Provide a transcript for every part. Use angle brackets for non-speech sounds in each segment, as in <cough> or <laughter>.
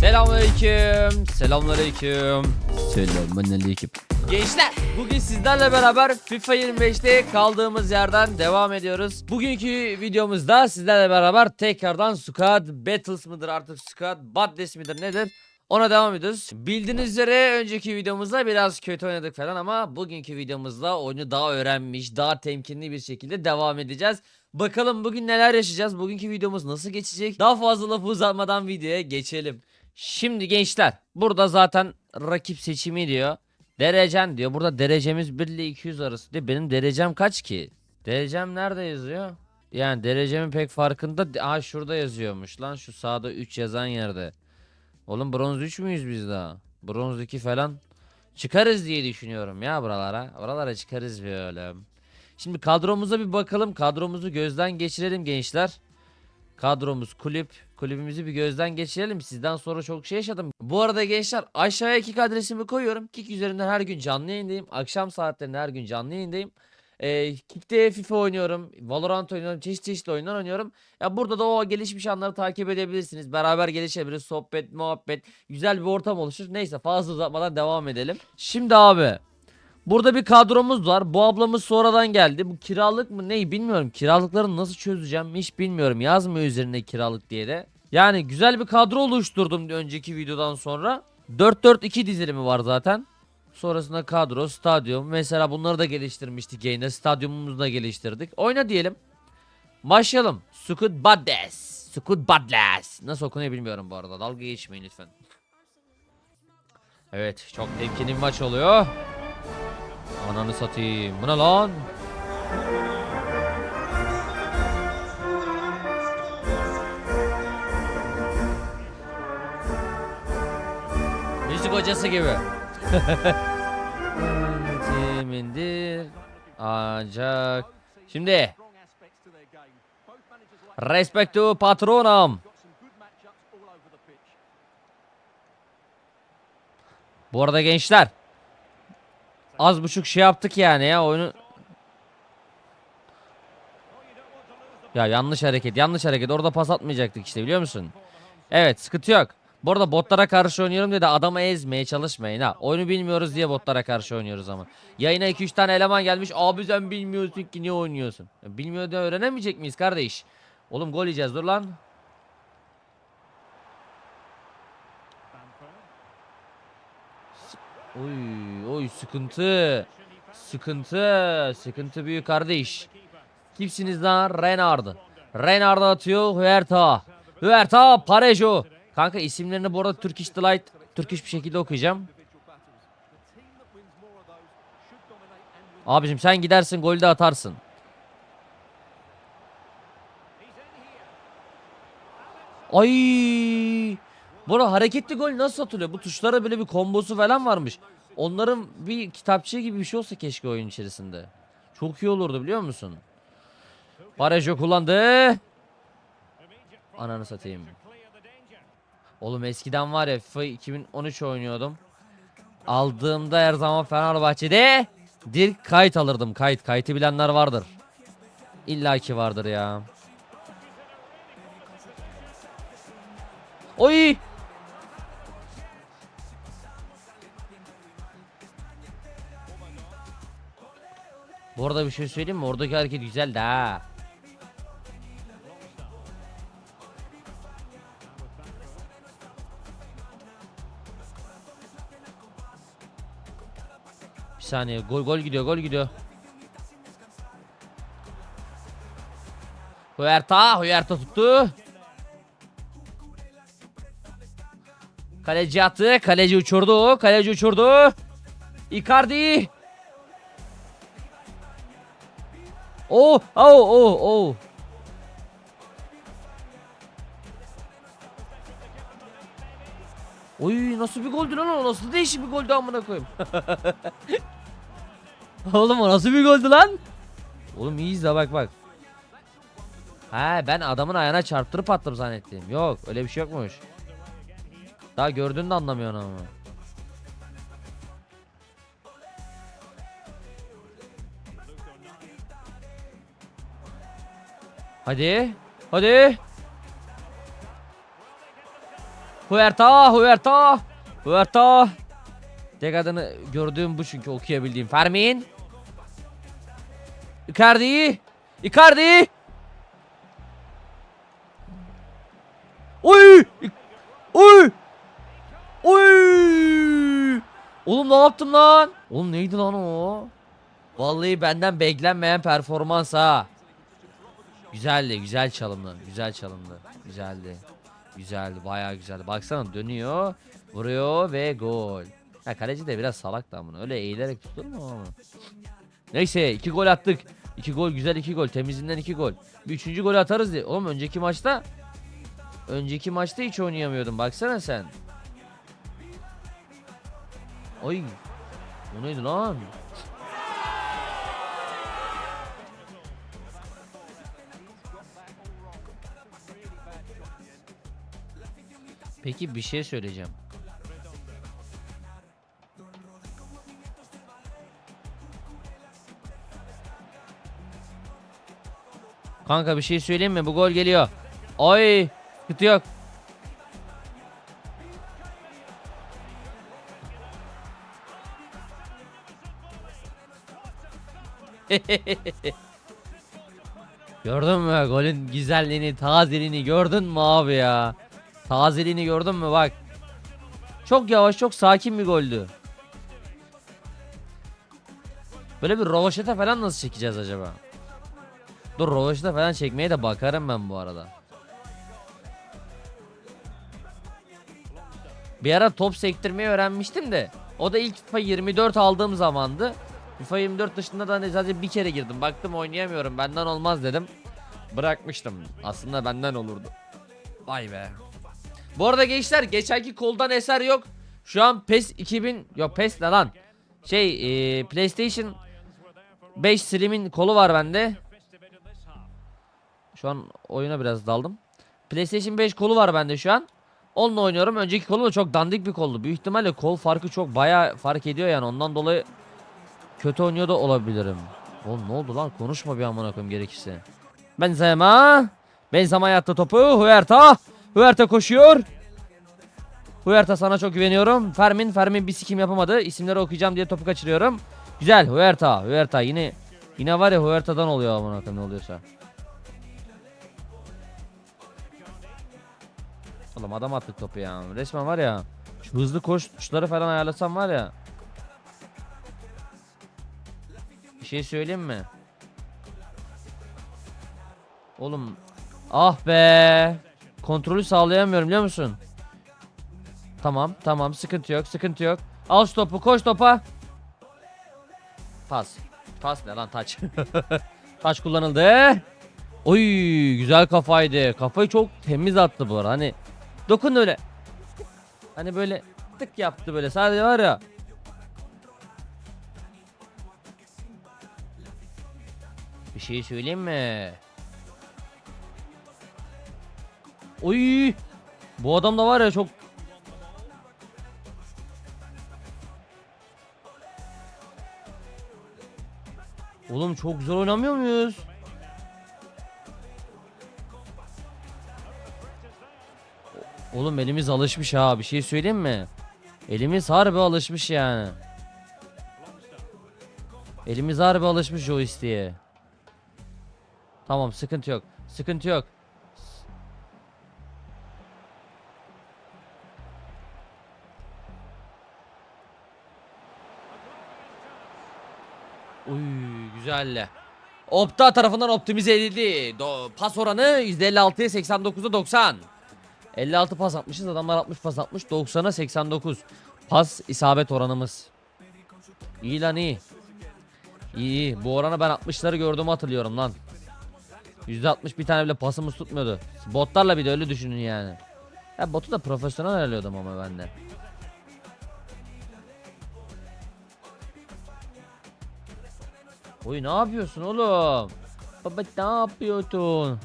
Selamünaleyküm. Selamünaleyküm. Selamünaleyküm. Gençler bugün sizlerle beraber FIFA 25'te kaldığımız yerden devam ediyoruz. Bugünkü videomuzda sizlerle beraber tekrardan Squad Battles mıdır artık Squad Badness midir nedir? Ona devam ediyoruz. Bildiğiniz üzere önceki videomuzda biraz kötü oynadık falan ama bugünkü videomuzda oyunu daha öğrenmiş, daha temkinli bir şekilde devam edeceğiz. Bakalım bugün neler yaşayacağız? Bugünkü videomuz nasıl geçecek? Daha fazla lafı uzatmadan videoya geçelim. Şimdi gençler burada zaten rakip seçimi diyor. Derecen diyor. Burada derecemiz 1 ile 200 arası diyor. Benim derecem kaç ki? Derecem nerede yazıyor? Yani derecemin pek farkında. Aa şurada yazıyormuş lan şu sağda 3 yazan yerde. Oğlum bronz 3 müyüz biz daha? Bronz 2 falan çıkarız diye düşünüyorum ya buralara. Buralara çıkarız böyle. Şimdi kadromuza bir bakalım. Kadromuzu gözden geçirelim gençler. Kadromuz kulüp. Kulübümüzü bir gözden geçirelim. Sizden sonra çok şey yaşadım. Bu arada gençler aşağıya kick adresimi koyuyorum. Kick üzerinden her gün canlı yayındayım. Akşam saatlerinde her gün canlı yayındayım. Ee, Kick'te FIFA oynuyorum. Valorant oynuyorum. Çeşit çeşitli oyunlar oynuyorum. Ya burada da o gelişmiş anları takip edebilirsiniz. Beraber gelişebiliriz. Sohbet, muhabbet. Güzel bir ortam oluşur. Neyse fazla uzatmadan devam edelim. Şimdi abi. Burada bir kadromuz var. Bu ablamız sonradan geldi. Bu kiralık mı neyi bilmiyorum. Kiralıkları nasıl çözeceğim hiç bilmiyorum. Yazmıyor üzerine kiralık diye de. Yani güzel bir kadro oluşturdum önceki videodan sonra. 4-4-2 dizilimi var zaten. Sonrasında kadro, stadyum. Mesela bunları da geliştirmiştik yayında. Stadyumumuzu da geliştirdik. Oyna diyelim. Başlayalım. Sukut Baddes. Sukut Badles. Nasıl okunuyor bilmiyorum bu arada. Dalga geçmeyin lütfen. Evet çok temkinli maç oluyor. Ananı satayım. Bu ne lan? Müzik hocası gibi. Timindir ancak şimdi respect to patronum. Bu arada gençler az buçuk şey yaptık yani ya oyunu. Ya yanlış hareket yanlış hareket orada pas atmayacaktık işte biliyor musun? Evet sıkıntı yok. Bu arada botlara karşı oynuyorum diye de adamı ezmeye çalışmayın ha. Oyunu bilmiyoruz diye botlara karşı oynuyoruz ama. Yayına 2-3 tane eleman gelmiş. Abi sen bilmiyorsun ki niye oynuyorsun? Bilmiyor diye öğrenemeyecek miyiz kardeş? Oğlum gol yiyeceğiz dur lan. Oy oy sıkıntı. Sıkıntı. Sıkıntı büyük kardeş. Kimsiniz lan? Renard. Renard atıyor. Huerta. Huerta Parejo. Kanka isimlerini bu arada Turkish Delight Turkish bir şekilde okuyacağım. Abicim sen gidersin golü de atarsın. Ay! Bu arada hareketli gol nasıl atılıyor? Bu tuşlara böyle bir kombosu falan varmış. Onların bir kitapçığı gibi bir şey olsa keşke oyun içerisinde. Çok iyi olurdu biliyor musun? Parejo kullandı. Ananı satayım. Oğlum eskiden var ya FIFA 2013 oynuyordum. Aldığımda her zaman Fenerbahçe'de direkt kayıt alırdım. Kayıt. Kayıtı bilenler vardır. İlla ki vardır ya. Oy! Bu arada bir şey söyleyeyim mi? Oradaki hareket güzeldi ha. Saniye. Gol gol gidiyor, gol gidiyor. Huerta, Huerta tuttu. Kaleci attı, kaleci uçurdu, kaleci uçurdu. Icardi. Oh, oh, oh, oh. Oy nasıl bir goldü lan o nasıl değişik bir goldü amına koyayım. <laughs> <laughs> Oğlum o nasıl bir goldü lan? Oğlum iyiyiz de bak bak. He ben adamın ayağına çarptırıp attım zannettim. Yok öyle bir şey yokmuş. Daha gördüğünü de anlamıyorsun ama. Hadi. Hadi. Huerta, Huerta, Huerta. Tek adını gördüğüm bu çünkü okuyabildiğim. Fermin. Icardi. Icardi. Oy! Oy! Oy! Oğlum ne yaptım lan? Oğlum neydi lan o? Vallahi benden beklenmeyen performans ha. Güzeldi, güzel çalımdı. Güzel çalımdı. Güzeldi. Güzeldi, bayağı güzeldi. Baksana dönüyor, vuruyor ve gol. Ha kaleci de biraz salak da bunu. Öyle eğilerek tutulur mu ama? Neyse iki gol attık. İki gol güzel iki gol. Temizinden iki gol. Bir üçüncü golü atarız diye. Oğlum önceki maçta önceki maçta hiç oynayamıyordum. Baksana sen. Oy. O neydi lan? Peki bir şey söyleyeceğim. Kanka bir şey söyleyeyim mi? Bu gol geliyor. Oy! Sıkıntı yok. <laughs> Gördün mü golün güzelliğini, tazeliğini gördün mü abi ya? Tazeliğini gördün mü bak. Çok yavaş, çok sakin bir goldü. Böyle bir rovaşata falan nasıl çekeceğiz acaba? Dur rovaşata falan çekmeye de bakarım ben bu arada. Bir ara top sektirmeyi öğrenmiştim de. O da ilk FIFA 24 aldığım zamandı. FIFA 24 dışında da hani sadece bir kere girdim. Baktım oynayamıyorum benden olmaz dedim. Bırakmıştım. Aslında benden olurdu. Vay be. Bu arada gençler geçenki koldan eser yok. Şu an PES 2000 yok PES ne lan? Şey e, PlayStation 5 Slim'in kolu var bende. Şu an oyuna biraz daldım. PlayStation 5 kolu var bende şu an. Onunla oynuyorum. Önceki kolu da çok dandik bir koldu. Büyük ihtimalle kol farkı çok baya fark ediyor yani. Ondan dolayı kötü oynuyor da olabilirim. Oğlum ne oldu lan? Konuşma bir amına koyayım gerekirse. Benzema. Benzema yattı topu. Huerta. Huerta koşuyor. Huerta sana çok güveniyorum. Fermin. Fermin bir sikim yapamadı. İsimleri okuyacağım diye topu kaçırıyorum. Güzel. Huerta. Huerta yine yine var ya Huerta'dan oluyor amına koyayım ne oluyorsa. Oğlum adam attık topu ya. Resmen var ya. Şu hızlı koş tuşları falan ayarlasam var ya. Bir şey söyleyeyim mi? Oğlum ah be. Kontrolü sağlayamıyorum biliyor musun? Tamam tamam sıkıntı yok sıkıntı yok. Al şu topu koş topa. Pas. Pas ne lan taç. <laughs> taç kullanıldı. Oy güzel kafaydı. Kafayı çok temiz attı bu arada. Hani dokun öyle. Hani böyle tık yaptı böyle. Sadece var ya. Bir şey söyleyeyim mi? Oy! Bu adam da var ya çok Oğlum çok güzel oynamıyor muyuz? Oğlum elimiz alışmış ha bir şey söyleyeyim mi? Elimiz harbi alışmış yani. Elimiz harbi alışmış o isteğe. Tamam sıkıntı yok. Sıkıntı yok. Uy güzel. Opta tarafından optimize edildi. Do pas oranı %56'ya 89'a 90. 56 pas atmışız adamlar 60 pas atmış 90'a 89. Pas isabet oranımız. İyi lan iyi. İyi iyi. Bu oranı ben 60'ları gördüğümü hatırlıyorum lan. %60 bir tane bile pasımız tutmuyordu. Botlarla bir de öyle düşünün yani. Ya botu da profesyonel ayarlıyordum ama ben de. Oy ne yapıyorsun oğlum? Baba ne yapıyorsun?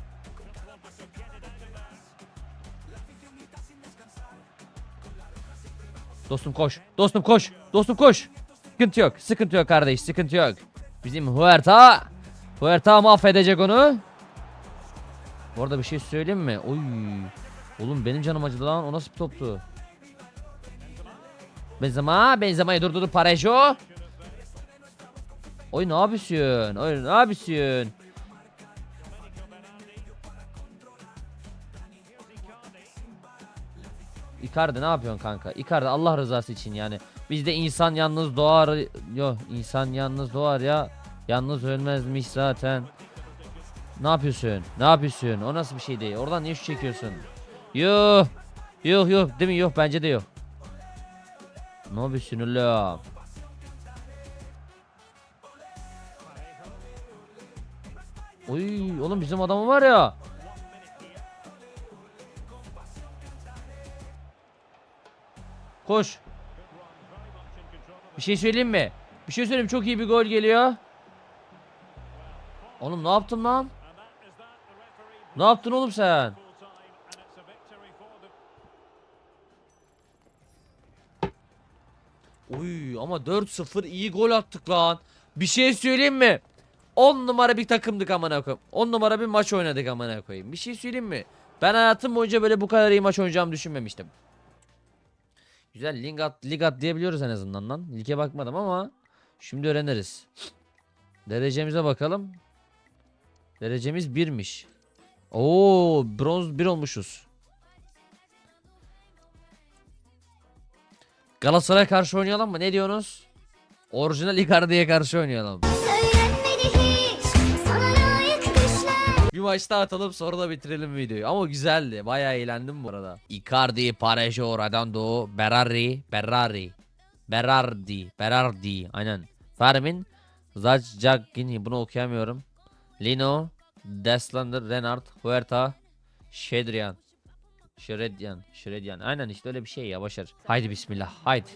Dostum koş. Dostum koş. Dostum koş. Sıkıntı yok. Sıkıntı yok kardeş. Sıkıntı yok. Bizim Huerta. Huerta mahvedecek onu. Bu arada bir şey söyleyeyim mi? Oy. Oğlum benim canım acıdı lan. O nasıl bir toptu? Benzema, Benzema'yı durdurdu Parejo. Oy ne yapıyorsun? Oy ne yapıyorsun? Icardi ne yapıyorsun kanka? Icardi Allah rızası için yani. Bizde insan yalnız doğar. Yo insan yalnız doğar ya. Yalnız ölmezmiş zaten. Ne yapıyorsun? Ne yapıyorsun? O nasıl bir şey değil? Oradan niye şu çekiyorsun? Yok. Yok yok değil mi? Yok bence de yok. Ne yapıyorsun oğlum? Oy oğlum bizim adamı var ya. Koş. Bir şey söyleyeyim mi? Bir şey söyleyeyim çok iyi bir gol geliyor. Oğlum ne yaptın lan? Ne yaptın oğlum sen? Uy ama 4-0 iyi gol attık lan. Bir şey söyleyeyim mi? 10 numara bir takımdık amına koyayım. 10 numara bir maç oynadık amına koyayım. Bir şey söyleyeyim mi? Ben hayatım boyunca böyle bu kadar iyi maç oynayacağımı düşünmemiştim. Güzel lig at, lig at diyebiliyoruz en azından lan. Lige bakmadım ama şimdi öğreniriz. Derecemize bakalım. Derecemiz 1'miş. Oo, bronz 1 olmuşuz. Galatasaray'a karşı oynayalım mı? Ne diyorsunuz? Orijinal Icardi'ye karşı oynayalım. Bir maç daha atalım sonra da bitirelim videoyu. Ama güzeldi. Bayağı eğlendim bu arada. Icardi, Parejo, Redondo, Berardi, Berardi, Berardi, Berardi. Aynen. Fermin, Zacjagin. Bunu okuyamıyorum. Lino, Deslander, Renard, Huerta, Şedrian. Şeredyan, Şeredyan. Aynen işte öyle bir şey ya başar. Haydi bismillah. Haydi.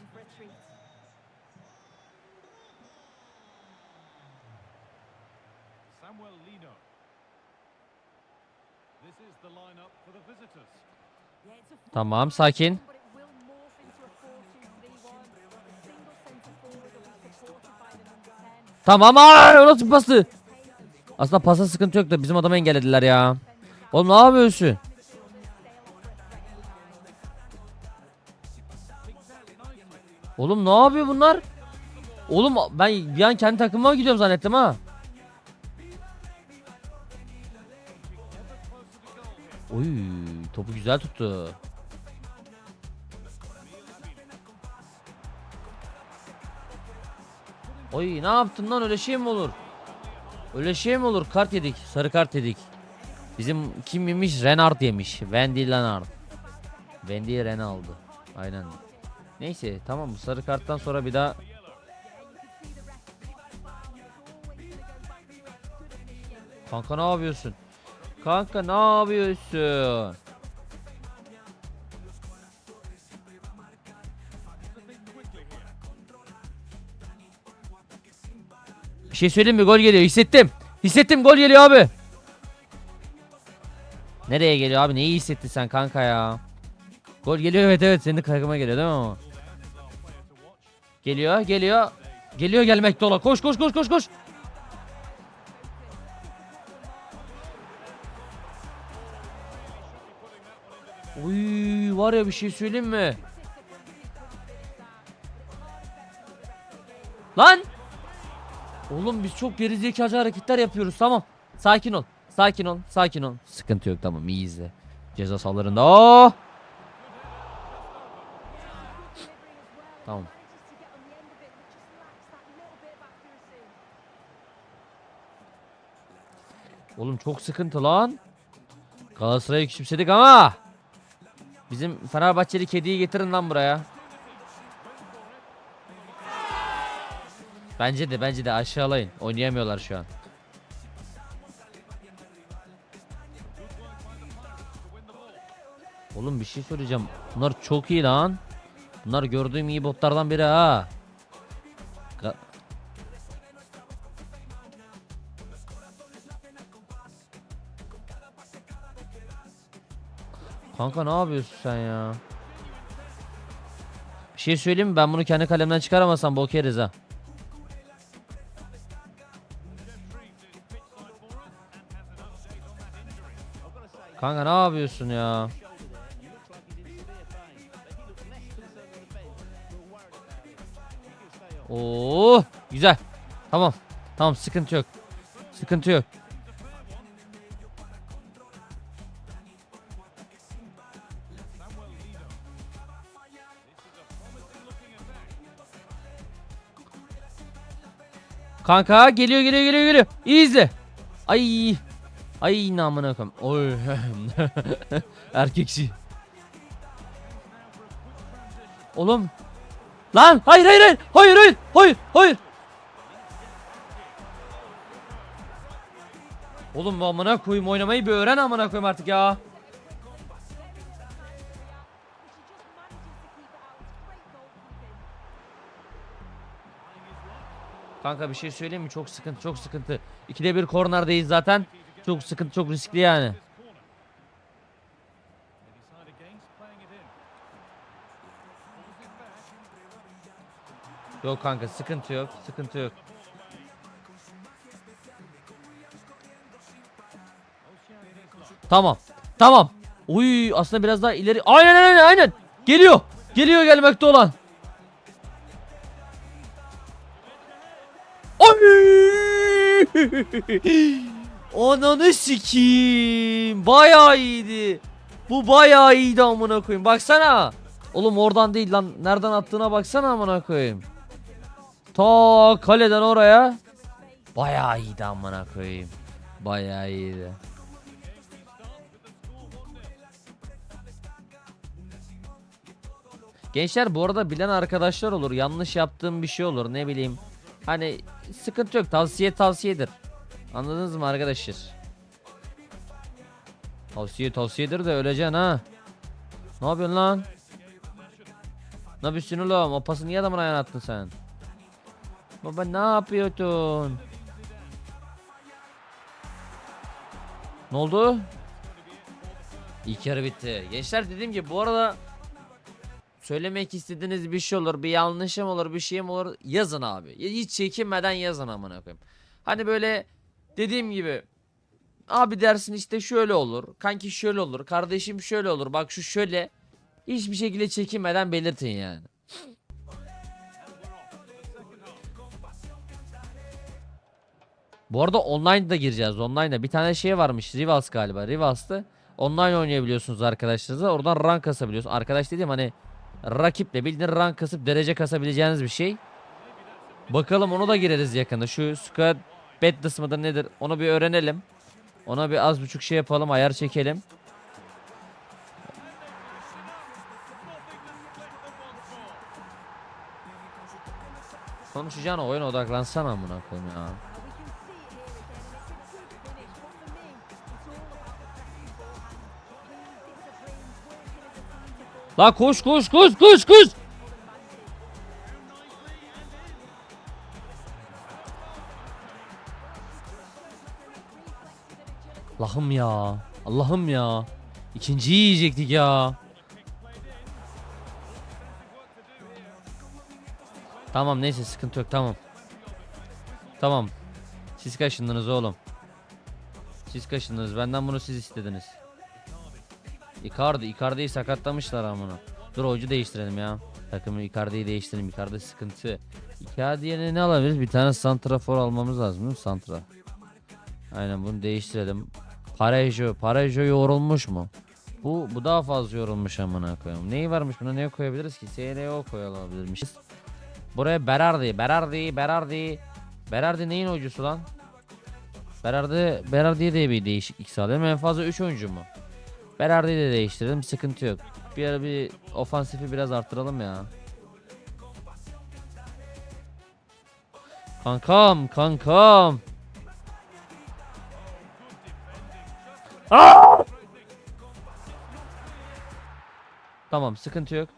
Number 10. Tamam o nasıl pası? Aslında pasa sıkıntı yok da bizim adamı engellediler ya. Oğlum ne yapıyorsun? Oğlum ne yapıyor bunlar? Oğlum ben bir an kendi takımıma gidiyorum zannettim ha. Oy topu güzel tuttu. Oy ne yaptın lan öyle şey mi olur? Öyle şey mi olur? Kart yedik. Sarı kart yedik. Bizim kim yemiş? Renard yemiş. Wendy Renard. Wendy Renard. Aynen. Neyse tamam sarı karttan sonra bir daha Kanka ne yapıyorsun? Kanka ne yapıyorsun? Şey söyleyeyim mi? Gol geliyor. Hissettim. Hissettim gol geliyor abi. Nereye geliyor abi? Neyi hissettin sen kanka ya? Gol geliyor evet evet senin kaygıma geliyor değil mi ama? Geliyor geliyor. Geliyor gelmekte ola. Koş koş koş koş koş. Uy var ya bir şey söyleyeyim mi? Lan! Oğlum biz çok gerizekalı hareketler yapıyoruz tamam. Sakin ol. Sakin ol. Sakin ol. Sıkıntı yok tamam iyi izle. Ceza sahalarında. Oh! Tamam. Oğlum çok sıkıntı lan. Galatasaray'ı küçümsedik ama. Bizim Fenerbahçeli kediyi getirin lan buraya. Bence de bence de aşağılayın. Oynayamıyorlar şu an. Oğlum bir şey söyleyeceğim. Bunlar çok iyi lan. Bunlar gördüğüm iyi botlardan biri ha. Ga- Kanka ne yapıyorsun sen ya? Bir şey söyleyeyim mi? Ben bunu kendi kalemden çıkaramasam bok yeriz ha. Kanka ne yapıyorsun ya? Oo, güzel. Tamam. Tamam sıkıntı yok. Sıkıntı yok. Kanka geliyor geliyor geliyor geliyor. İyi izle. Ay. Ay namına koyayım. Oy. <laughs> Erkeksi. Oğlum. Lan hayır hayır hayır. Hayır hayır. Hayır hayır. Oğlum amına koyayım oynamayı bir öğren amına koyayım artık ya. Kanka bir şey söyleyeyim mi? Çok sıkıntı, çok sıkıntı. İkide bir kornerdayız zaten. Çok sıkıntı, çok riskli yani. Yok kanka sıkıntı yok, sıkıntı yok. Tamam, tamam. Uy aslında biraz daha ileri. Aynen aynen aynen. Geliyor. Geliyor gelmekte olan. Oy! <laughs> Ananı sikeyim. Bayağı iyiydi. Bu bayağı iyiydi amına koyayım. Baksana. Oğlum oradan değil lan. Nereden attığına baksana amına koyayım. Ta kaleden oraya. Bayağı iyiydi amına koyayım. Bayağı iyiydi. Gençler bu arada bilen arkadaşlar olur. Yanlış yaptığım bir şey olur ne bileyim. Hani sıkıntı yok. Tavsiye tavsiyedir. Anladınız mı arkadaşlar? Tavsiye tavsiyedir de öleceksin ha. Ne yapıyorsun lan? Ne yapıyorsun oğlum? O pası niye adamın ayağına attın sen? Baba ne yapıyorsun? Ne oldu? İlk yarı bitti. Gençler dediğim gibi bu arada söylemek istediğiniz bir şey olur, bir yanlışım olur, bir şeyim olur yazın abi. Hiç çekinmeden yazın amına koyayım. Hani böyle dediğim gibi abi dersin işte şöyle olur, kanki şöyle olur, kardeşim şöyle olur, bak şu şöyle. Hiçbir şekilde çekinmeden belirtin yani. Bu arada online da gireceğiz. Online'da bir tane şey varmış. Rivals galiba. Rivals'tı. Online oynayabiliyorsunuz arkadaşlarınızla. Oradan rank kasabiliyorsunuz. Arkadaş dediğim hani rakiple bildiğin rank kasıp derece kasabileceğiniz bir şey. Bakalım onu da gireriz yakında. Şu squad Battles mıdır nedir onu bir öğrenelim. Ona bir az buçuk şey yapalım ayar çekelim. Konuşacağına oyuna odaklansana amına koyayım ya. La koş koş koş koş koş. Allah'ım ya. Allah'ım ya. İkinciyi yiyecektik ya. Tamam neyse sıkıntı yok tamam. Tamam. Siz kaşındınız oğlum. Siz kaşındınız. Benden bunu siz istediniz. Icardi, Icardi'yi sakatlamışlar amına. Dur oyuncu değiştirelim ya. Takımı Icardi'yi değiştirelim. Icardi sıkıntı. Icardi yerine ne alabiliriz? Bir tane santrafor almamız lazım değil mi? Santra. Aynen bunu değiştirelim. Parejo, Parejo yorulmuş mu? Bu bu daha fazla yorulmuş amına koyayım. Neyi varmış buna neye koyabiliriz ki? SRO koyabilirmişiz. Buraya Berardi, Berardi, Berardi. Berardi neyin oyuncusu lan? Berardi, Berardi'ye de bir değişiklik sağlayalım. En fazla 3 oyuncu mu? Berardi'yi de değiştirelim. Sıkıntı yok. Bir ara bir ofansifi biraz arttıralım ya. Kankam, kankam. Aa! Tamam, sıkıntı yok.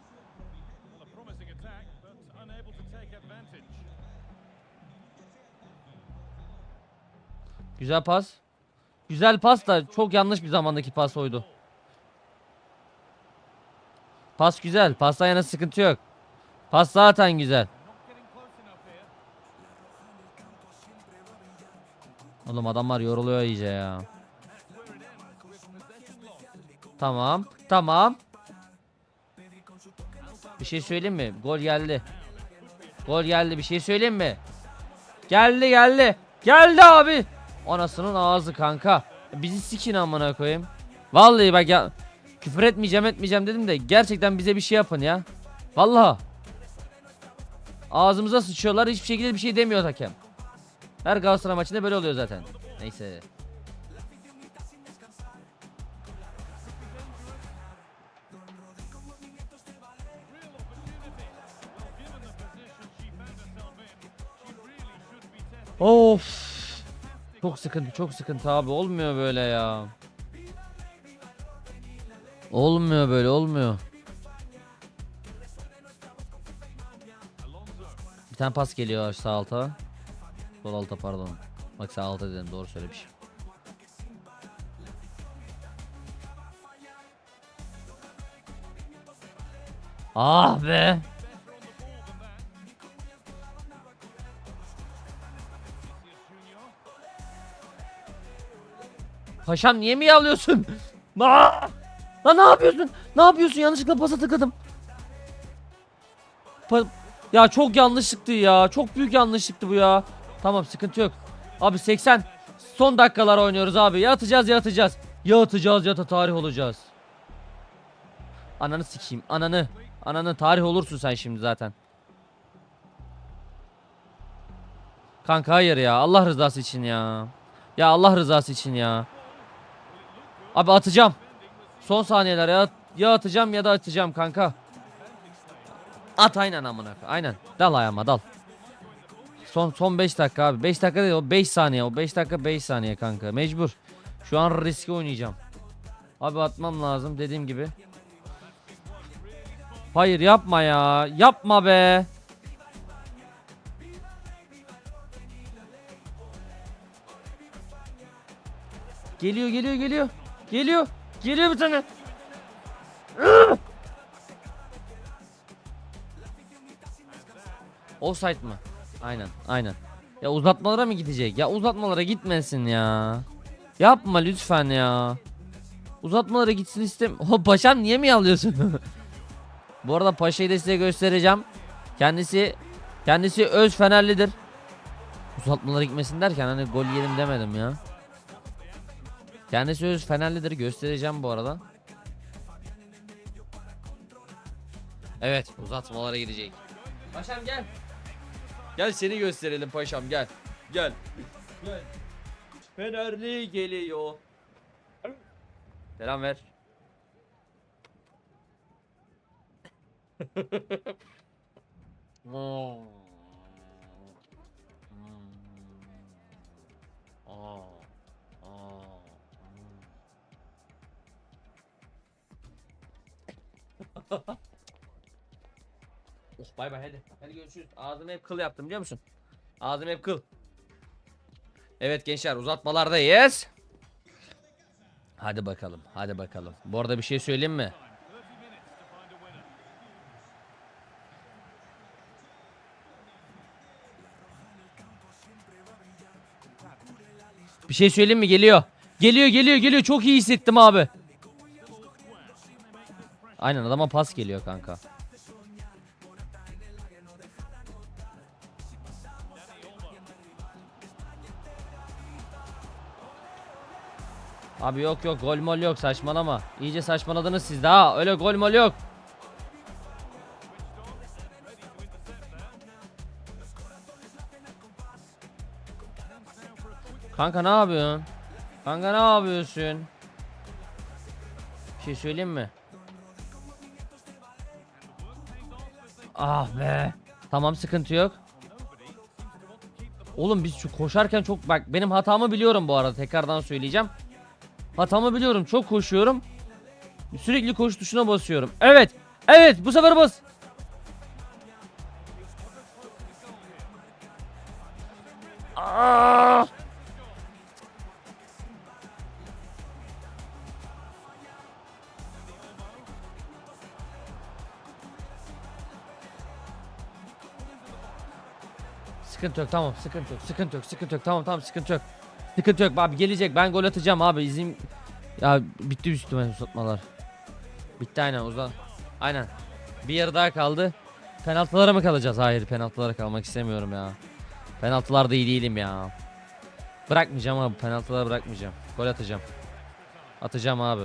Güzel pas. Güzel pas da çok yanlış bir zamandaki pas oydu. Pas güzel. Pasta yana sıkıntı yok. Pas zaten güzel. Oğlum adamlar yoruluyor iyice ya. Tamam. Tamam. Bir şey söyleyeyim mi? Gol geldi. Gol geldi bir şey söyleyeyim mi? Geldi geldi. Geldi abi. Anasının ağzı kanka. Bizi sikin amına koyayım. Vallahi bak ya küfür etmeyeceğim etmeyeceğim dedim de gerçekten bize bir şey yapın ya. Vallahi. Ağzımıza sıçıyorlar hiçbir şekilde bir şey demiyor hakem. Her Galatasaray maçında böyle oluyor zaten. Neyse. Of. Çok sıkıntı, çok sıkıntı abi. Olmuyor böyle ya. Olmuyor böyle, olmuyor. Bir tane pas geliyor sağ alta. Sol alta pardon. Bak sağ alta dedim doğru söylemişim. Ah be. Paşam niye mi yavlıyorsun? Aa! Lan ne yapıyorsun? Ne yapıyorsun? Yanlışlıkla pasa tıkladım. Pa- ya çok yanlışlıktı ya. Çok büyük yanlışlıktı bu ya. Tamam sıkıntı yok. Abi 80. Son dakikalar oynuyoruz abi. Ya atacağız ya atacağız. Ya atacağız ya da tarih olacağız. Ananı sikeyim. Ananı. Ananı tarih olursun sen şimdi zaten. Kanka hayır ya. Allah rızası için ya. Ya Allah rızası için ya. Abi atacağım. Son saniyeler ya. Ya atacağım ya da atacağım kanka. At aynen amına. Aynen. Dal ayağıma dal. Son son 5 dakika abi. 5 dakika değil o 5 saniye. O 5 dakika 5 saniye kanka. Mecbur. Şu an riski oynayacağım. Abi atmam lazım dediğim gibi. Hayır yapma ya. Yapma be. Geliyor geliyor geliyor. Geliyor. Geliyor bir tane. Offside mı? Aynen aynen. Ya uzatmalara mı gidecek? Ya uzatmalara gitmesin ya. Yapma lütfen ya. Uzatmalara gitsin istem. <laughs> O paşam niye mi yalıyorsun? <laughs> Bu arada paşayı da size göstereceğim. Kendisi kendisi öz Fenerlidir. Uzatmalara gitmesin derken hani gol yedim demedim ya. Kendisi öz Fenerlidir göstereceğim bu arada. Evet uzatmalara gidecek. Paşam gel. Gel seni gösterelim paşam gel. Gel. Gel. Fenerli geliyor. Selam ver. <laughs> <laughs> <laughs> Of bay bay hadi. Hadi görüşürüz. Ağzımı hep kıl yaptım biliyor musun? Ağzım hep kıl. Evet gençler uzatmalardayız. Hadi bakalım. Hadi bakalım. Bu arada bir şey söyleyeyim mi? Bir şey söyleyeyim mi? Geliyor. Geliyor geliyor geliyor. Çok iyi hissettim abi. Aynen adama pas geliyor kanka. Abi yok yok gol mol yok saçmalama. İyice saçmaladınız siz daha. Öyle gol mol yok. Kanka ne yapıyorsun? Kanka ne yapıyorsun? Bir şey söyleyeyim mi? Ah be. Tamam sıkıntı yok. Oğlum biz şu koşarken çok bak benim hatamı biliyorum bu arada tekrardan söyleyeceğim. Hatamı biliyorum. Çok koşuyorum. Sürekli koş tuşuna basıyorum. Evet. Evet bu sefer bas. Sıkıntı yok tamam sıkıntı yok sıkıntı yok sıkıntı yok tamam tamam sıkıntı yok. Sıkıntı yok abi gelecek ben gol atacağım abi izin ya bitti üstüme uzatmalar. Bitti aynen uzat. Aynen. Bir yarı daha kaldı. Penaltılara mı kalacağız? Hayır penaltılara kalmak istemiyorum ya. Penaltılarda iyi değilim ya. Bırakmayacağım abi penaltılara bırakmayacağım. Gol atacağım. Atacağım abi.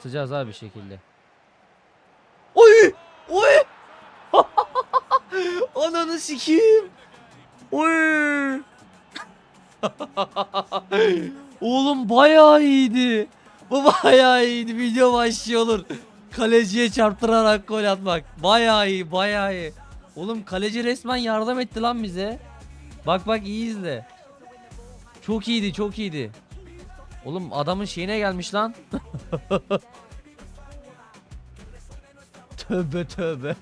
Atacağız abi bir şekilde. Oy! Oy! <laughs> Ananı sikeyim. Oy! <laughs> Oğlum bayağı iyiydi. Bu bayağı iyiydi. Video başlıyor. Kaleciye çarptırarak gol atmak. Bayağı iyi, bayağı iyi. Oğlum kaleci resmen yardım etti lan bize. Bak bak iyi izle. Çok iyiydi, çok iyiydi. Oğlum adamın şeyine gelmiş lan. tövbe tövbe.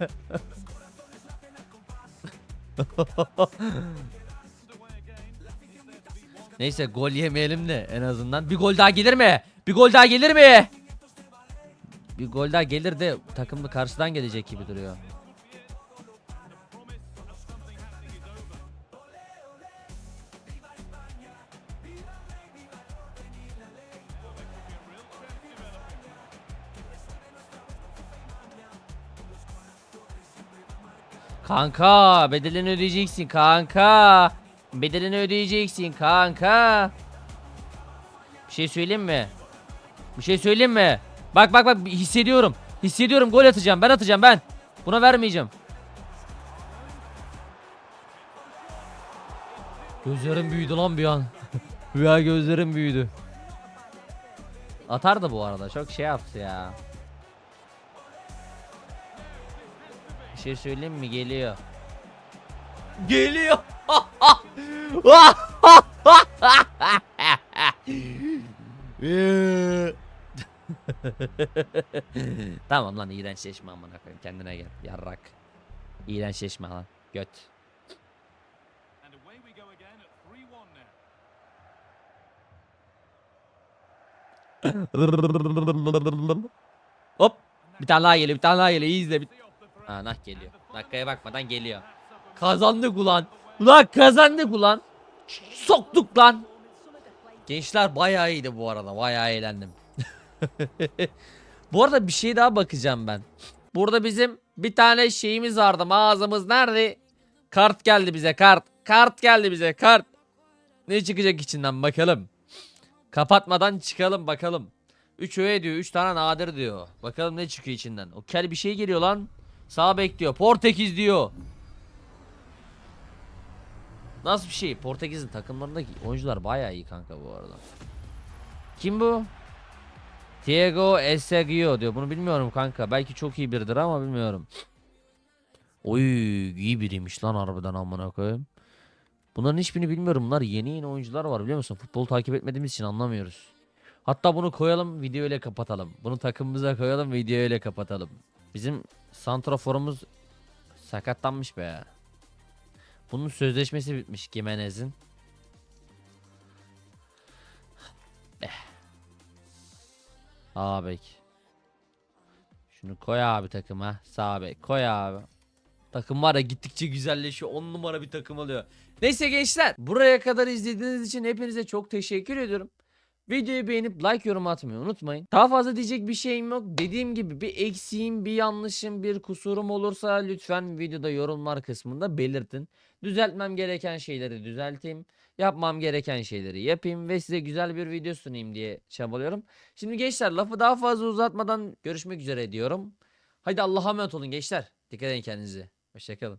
Neyse gol yemeyelim de en azından. Bir gol daha gelir mi? Bir gol daha gelir mi? Bir gol daha gelir de takım da karşıdan gelecek gibi duruyor. Kanka bedelini ödeyeceksin kanka. Bedelini ödeyeceksin kanka. Bir şey söyleyeyim mi? Bir şey söyleyeyim mi? Bak bak bak hissediyorum. Hissediyorum gol atacağım. Ben atacağım ben. Buna vermeyeceğim. Gözlerim büyüdü lan bir an. <laughs> Rüya gözlerim büyüdü. Atar da bu arada. Çok şey yaptı ya. Bir şey söyleyeyim mi? Geliyor. Geliyor. <laughs> tamam lan iğrençleşme amına koyayım. Kendine gel. Yarrak. İğrençleşme lan. Göt. And away we go again at 3-1 now. Hop. Bir tane daha geliyor. Bir tane daha geliyor. İyi izle. Bir... Ha nah geliyor. Dakikaya bakmadan geliyor. Kazandık ulan. Ulan kazandık ulan. Soktuk lan. Gençler bayağı iyiydi bu arada. Bayağı eğlendim. <laughs> bu arada bir şey daha bakacağım ben. Burada bizim bir tane şeyimiz vardı. Mağazamız nerede? Kart geldi bize kart. Kart geldi bize kart. Ne çıkacak içinden bakalım. Kapatmadan çıkalım bakalım. 3 öğe diyor. 3 tane nadir diyor. Bakalım ne çıkıyor içinden. O kel bir şey geliyor lan. Sağ bek diyor. Portekiz diyor. Nasıl bir şey? Portekiz'in takımlarındaki oyuncular bayağı iyi kanka bu arada. Kim bu? Diego Esegio diyor. Bunu bilmiyorum kanka. Belki çok iyi biridir ama bilmiyorum. Oy iyi biriymiş lan harbiden amına koyayım. Bunların hiçbirini bilmiyorum. Bunlar yeni yeni oyuncular var biliyor musun? Futbolu takip etmediğimiz için anlamıyoruz. Hatta bunu koyalım video ile kapatalım. Bunu takımımıza koyalım video ile kapatalım. Bizim santraforumuz sakatlanmış be. Bunun sözleşmesi bitmiş Gimenez'in. Eh. Sağ bek. Şunu koy abi takıma. Sağ bek koy abi. Takım var ya gittikçe güzelleşiyor. 10 numara bir takım oluyor. Neyse gençler. Buraya kadar izlediğiniz için hepinize çok teşekkür ediyorum. Videoyu beğenip like yorum atmayı unutmayın. Daha fazla diyecek bir şeyim yok. Dediğim gibi bir eksiğim, bir yanlışım, bir kusurum olursa lütfen videoda yorumlar kısmında belirtin. Düzeltmem gereken şeyleri düzelteyim. Yapmam gereken şeyleri yapayım ve size güzel bir video sunayım diye çabalıyorum. Şimdi gençler lafı daha fazla uzatmadan görüşmek üzere diyorum. Haydi Allah'a emanet olun gençler. Dikkat edin kendinize. Hoşçakalın.